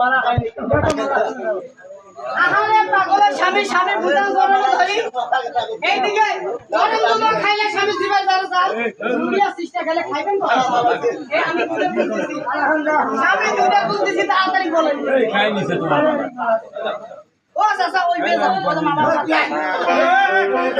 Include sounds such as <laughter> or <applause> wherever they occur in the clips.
মারা খাইনি আহারে পাগলের স্বামী স্বামী বুঝান গরম ধরি এইদিকে গরম দুধ খাইলে স্বামী জীবন যারা যান দুনিয়া সৃষ্টি খেলে খাইবেন তো এই আমি দুধের দুধ স্বামী দুধের দুধ তাড়াতাড়ি বলেন। খাই নিছে তোমার। ও চাচা ওই বেজা কথা মামা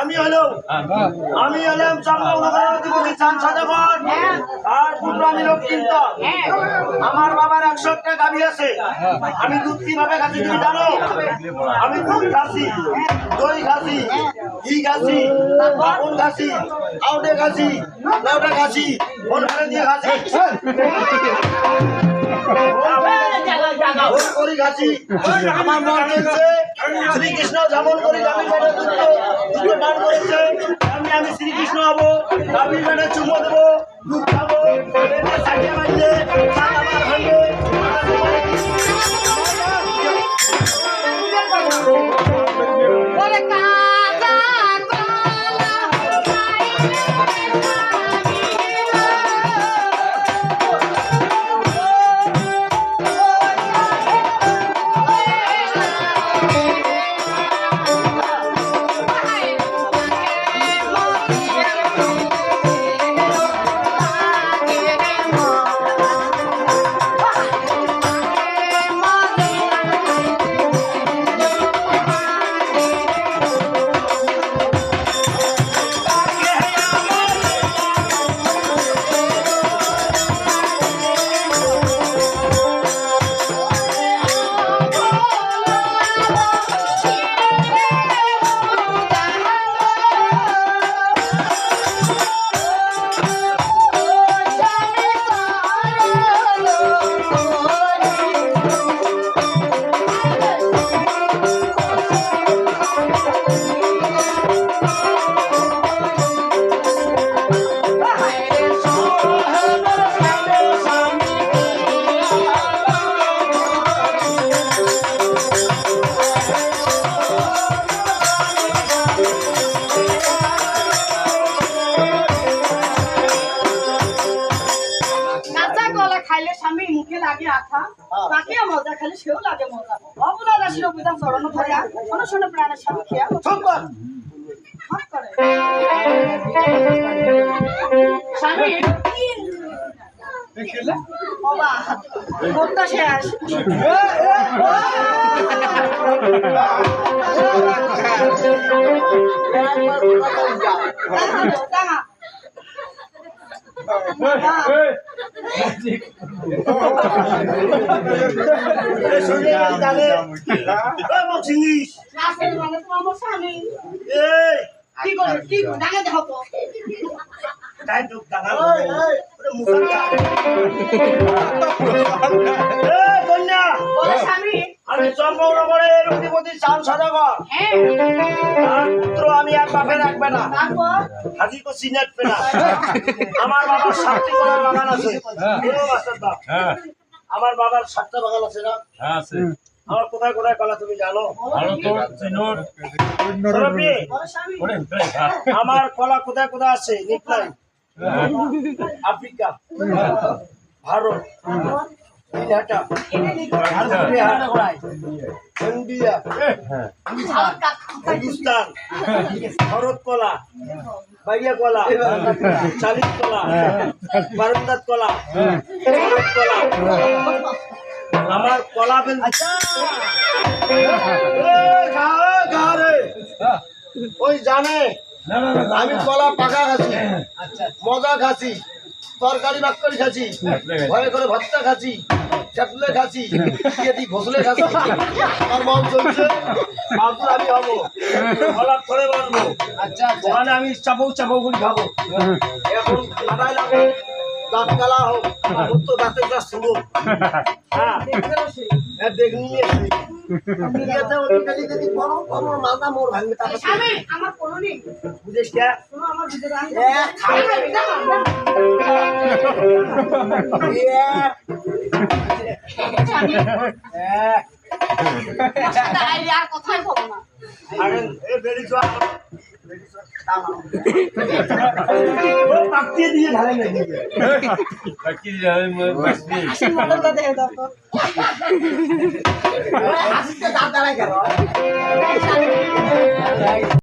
আমি হলো আমি হলাম চন্দ্রনগরের চান হ্যাঁ আর আমি লক্ষ্মীন্ত হ্যাঁ আমার বাবার একশো একটা গাভী আছে আমি দুধ কীভাবে খাচ্ছি তুমি জানো আমি দুধ খাচ্ছি দই খাচ্ছি ঘি খাচ্ছি মাখন খাচ্ছি আউটে খাচ্ছি লাউটা খাচ্ছি ফোন দিয়ে খাচ্ছি আমার মন চলছে শ্রীকৃষ্ণ যেমন করি গাভীর দুটো পান আমি আমি শ্রীকৃষ্ণ হব পেটে চুমো দেবো, দুধ খাব সাজিয়ে মারলে খাইলে স্বামী মুখে লাগে আঠা বাকি মজা খাইলে সেও লাগে মজা অবলা রাশির অভিধান চরণ ধরে শোনো শোনো প্রাণের স্বামী খেয়া স্বামী বাবা শেষ দাঁড়া এ শরীরে গেলি জানে এই মুখ চিনিস রাসেল তো আমার স্বামী। এই কি করে চান সদাগর হ্যাঁ। পুত্র আমি এক বাপে রাখবে না। হাজি তো চিনাটবে না আমার বাবার সাতটি কলার বাগান আছে। এও মাস্টার বাপ। হ্যাঁ। আমার বাবার সাতটা বাগান আছে না? হ্যাঁ আমার কোথায় কোথায় কলা তুমি জানো? হ্যাঁ। আমার কলা কোথায় কোথায় আছে? আফ্রিকা। ভারত। ইন্ডিয়া কলা বাইয়া কলা চালিত কলা বারান্দাত কলা কলা আমার কলা বেল। ওই জানে আমি কলা পাকা খাচ্ছি মজা খাচ্ছি তরকারি বাক্করি খাচ্ছি। ভয়ে করে ভর্তা খাচ্ছি চাটলে খাচ্ছি কেটি ঘষলে খাচ্ছি। আমার মন চলছে বাবুর আমি হব। কলা করে বাঁধবো। আচ্ছা আচ্ছা। ওখানে আমি চাপৌ চাপৌ করে খাব। এখন কাদায় লাগে দাঁত কালা হোক তো দাঁতের যা শুরু হ্যাঁ হ্যাঁ, দেখ নিয়ে বড় বড় আর কথাই বলব না। আরে, চল। চল, <laughs> থামো। দিয়ে ঢালে না। বাকি যাবে বাকি মডেলটা দেখে দাও তো। হাসিতে দাঁত দাঁড়ায় কেন